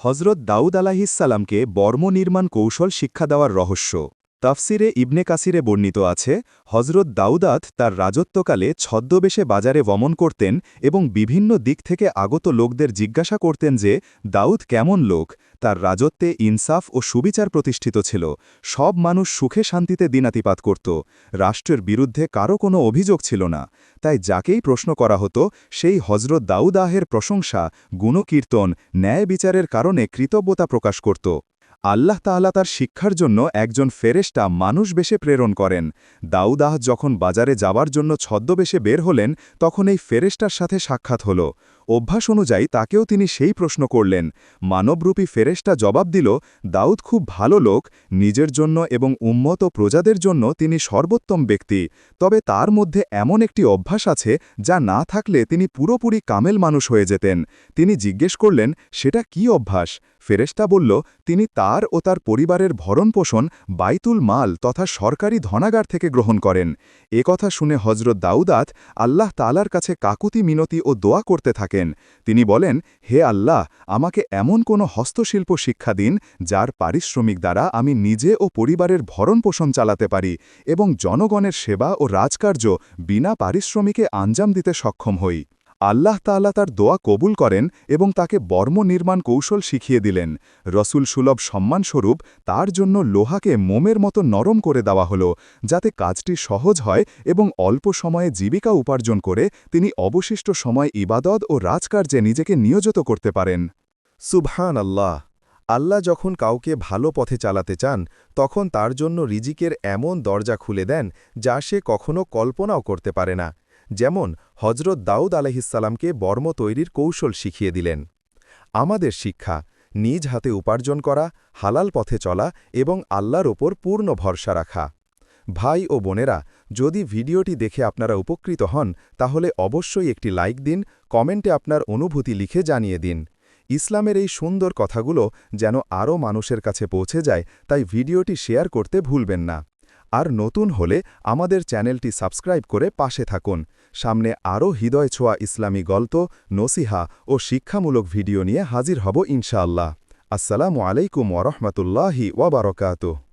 হজরত দাউদ আলাহিসাল্লামকে বর্ম নির্মাণ কৌশল শিক্ষা দেওয়ার রহস্য। তাফসিরে ইবনে কাসিরে বর্ণিত আছে হজরত দাউদাত তার রাজত্বকালে ছদ্মবেশে বাজারে বমন করতেন এবং বিভিন্ন দিক থেকে আগত লোকদের জিজ্ঞাসা করতেন যে, দাউদ কেমন লোক? তার রাজত্বে ইনসাফ ও সুবিচার প্রতিষ্ঠিত ছিল। সব মানুষ সুখে শান্তিতে দিনাতিপাত করত। রাষ্ট্রের বিরুদ্ধে কারও কোনো অভিযোগ ছিল না। তাই যাকেই প্রশ্ন করা হতো, সেই হজরত দাউদাহের প্রশংসা, গুণকীর্তন, ন্যায় বিচারের কারণে কৃতজ্ঞতা প্রকাশ করত। আল্লাহ তাআলা তার শিক্ষার জন্য একজন ফেরেশতা মানুষ বেশে প্রেরণ করেন। দাউদাহ যখন বাজারে যাবার জন্য ছদ্মবেশে বের হলেন, তখন এই ফেরেশটার সাথে সাক্ষাৎ হল। অভ্যাস অনুযায়ী তাকেও তিনি সেই প্রশ্ন করলেন। মানবরূপী ফেরেশটা জবাব দিল, দাউদ খুব ভালো লোক, নিজের জন্য এবং উম্মত প্রজাদের জন্য তিনি সর্বোত্তম ব্যক্তি। তবে তার মধ্যে এমন একটি অভ্যাস আছে, যা না থাকলে তিনি পুরোপুরি কামেল মানুষ হয়ে যেতেন। তিনি জিজ্ঞেস করলেন, সেটা কি অভ্যাস? ফেরেশতা বলল, তিনি তার ও তার পরিবারের ভরণপোষণ বাইতুল মাল তথা সরকারি ধনাগার থেকে গ্রহণ করেন। এ কথা শুনে হজরত দাউদাত আল্লাহ তালার কাছে কাকুতি মিনতি ও দোয়া করতে থাকেন। তিনি বলেন, হে আল্লাহ, আমাকে এমন কোনো হস্তশিল্প শিক্ষা দিন, যার পারিশ্রমিক দ্বারা আমি নিজে ও পরিবারের ভরণপোষণ চালাতে পারি এবং জনগণের সেবা ও রাজকার্য বিনা পারিশ্রমিকে আঞ্জাম দিতে সক্ষম হই। আল্লাহ তাআলা তার দোয়া কবুল করেন এবং তাকে বর্ম নির্মাণ কৌশল শিখিয়ে দিলেন। রসুল সুলভ সম্মানস্বরূপ তার জন্য লোহাকে মোমের মতো নরম করে দেওয়া হল, যাতে কাজটি সহজ হয় এবং অল্প সময়ে জীবিকা উপার্জন করে তিনি অবশিষ্ট সময় ইবাদত ও রাজকার্যে নিজেকে নিয়োজিত করতে পারেন। সুবহান আল্লাহ আল্লাহ যখন কাউকে ভালো পথে চালাতে চান, তখন তার জন্য রিজিকের এমন দরজা খুলে দেন যা সে কখনো কল্পনাও করতে পারে না। যেমন হজরত দাউদ আলহিসাল্লামকে বর্ম তৈরির কৌশল শিখিয়ে দিলেন। আমাদের শিক্ষা, নিজ হাতে উপার্জন করা, হালাল পথে চলা এবং আল্লাহর ওপর পূর্ণ ভরসা রাখা। ভাই ও বোনেরা, যদি ভিডিওটি দেখে আপনারা উপকৃত হন, তাহলে অবশ্যই একটি লাইক দিন, কমেন্টে আপনার অনুভূতি লিখে জানিয়ে দিন। ইসলামের এই সুন্দর কথাগুলো যেন আরও মানুষের কাছে পৌঁছে যায়, তাই ভিডিওটি শেয়ার করতে ভুলবেন না। আর নতুন হলে আমাদের চ্যানেলটি সাবস্ক্রাইব করে পাশে থাকুন। সামনে আরও হৃদয় ছোঁয়া ইসলামী গল্প, নসিহা ও শিক্ষামূলক ভিডিও নিয়ে হাজির হব ইনশাআল্লাহ। আসসালামু আলাইকুম ওরহমতুল্লাহি ওয়াবারকাতুহ